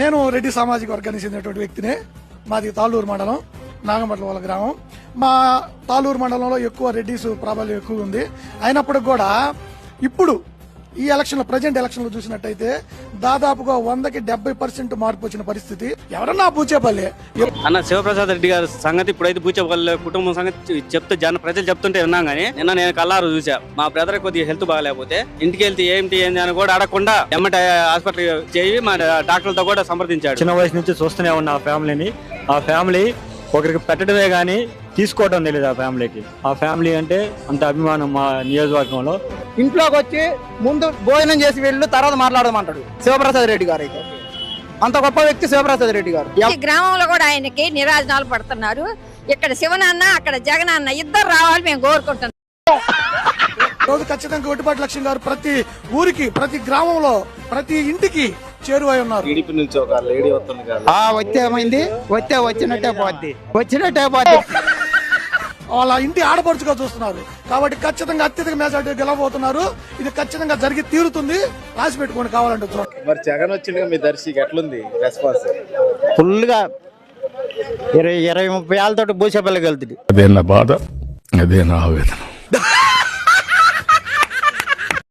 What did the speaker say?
నేను రెడ్డి సామాజిక వర్గానికి చెందినటువంటి వ్యక్తినే. మాది తాళ్ళూరు మండలం నాగమట్ల వాళ్ళ గ్రామం. మా తాళ్ళూరు మండలంలో ఎక్కువ రెడ్డిస్ ప్రాబల్యం ఎక్కువ ఉంది. అయినప్పటికి కూడా ఇప్పుడు ఈ ఎలక్షన్లో ప్రజెంట్ ఎలక్షన్లో చూసినట్టయితే దాదాపుగా వందకి డెబ్బై పర్సెంట్ మార్పు వచ్చిన పరిస్థితి. ఎవరన్నా పూచేపల్లి అన్న శివప్రసాద్ రెడ్డి గారి సంగతి ఇప్పుడైతే పూచేపల్లి కుటుంబం సంగతి చెప్తే జన ప్రజలు చెప్తుంటే విన్నాం కానీ నిన్న నేను కల్లారు చూసా మా బ్రదర్ కొద్దిగా హెల్త్ బాగాలేకపోతే ఇంటికి వెళ్తే ఏంటి ఏంటి అని కూడా అడగకుండా ఎమ్మట హాస్పిటల్ చేయి మా డాక్టర్లతో కూడా సంప్రదించాడు. చిన్న వయసు నుంచి చూస్తూనే ఉన్నా ఆ ఫ్యామిలీని. ఆ ఫ్యామిలీ ఒకరికి పెట్టడమే కానీ తీసుకోవడం తెలియదు ఆ ఫ్యామిలీకి. ఆ ఫ్యామిలీ అంటే అంత అభిమానం మా నియోజకవర్గంలో. ఇంట్లోకి వచ్చి ముందు భోజనం చేసి వెళ్ళు తర్వాత మాట్లాడమంటాడు శివప్రసాద్ రెడ్డి గారు అయితే. అంత గొప్ప వ్యక్తి శివప్రసాద్ రెడ్డి గారు. గ్రామంలో కూడా ఆయనకి నిరాజనాలు పడుతున్నారు. ఇక్కడ శివనాన్న అక్కడ జగనన్న ఇద్దరు రావాలి మేము కోరుకుంటున్నాం. రోజు ఖచ్చితంగా గొడ్డిపాటి లక్ష్యం గారు ప్రతి ఊరికి ప్రతి గ్రామంలో ప్రతి ఇంటికి చేరువై ఉన్నారు. టీడీపీ నుంచి ఒక లేడీ వస్తుంది కదా. ఆ వస్తే ఏమైంది? వస్తే వచ్చినట్టే పోద్ది. వచ్చినట్టే పోద్ది. వాళ్ళ ఇంటి ఆడపడుచుగా చూస్తున్నారు. కాబట్టి ఖచ్చితంగా అత్యధిక మెజార్టీ గెలవబోతున్నారు. ఇది ఖచ్చితంగా జరిగి తీరుతుంది. రాసి పెట్టుకోండి కావాలంటే మరి జగన్ వచ్చింది మీ దర్శికి ఎట్లుంది రెస్పాన్స్ ఫుల్గా ఇరవై ఇరవై ముప్పై ఏళ్ళతో భూసేపల్లికి వెళ్తుంది. అదే నా బాధ? అదే నా ఆవేదన?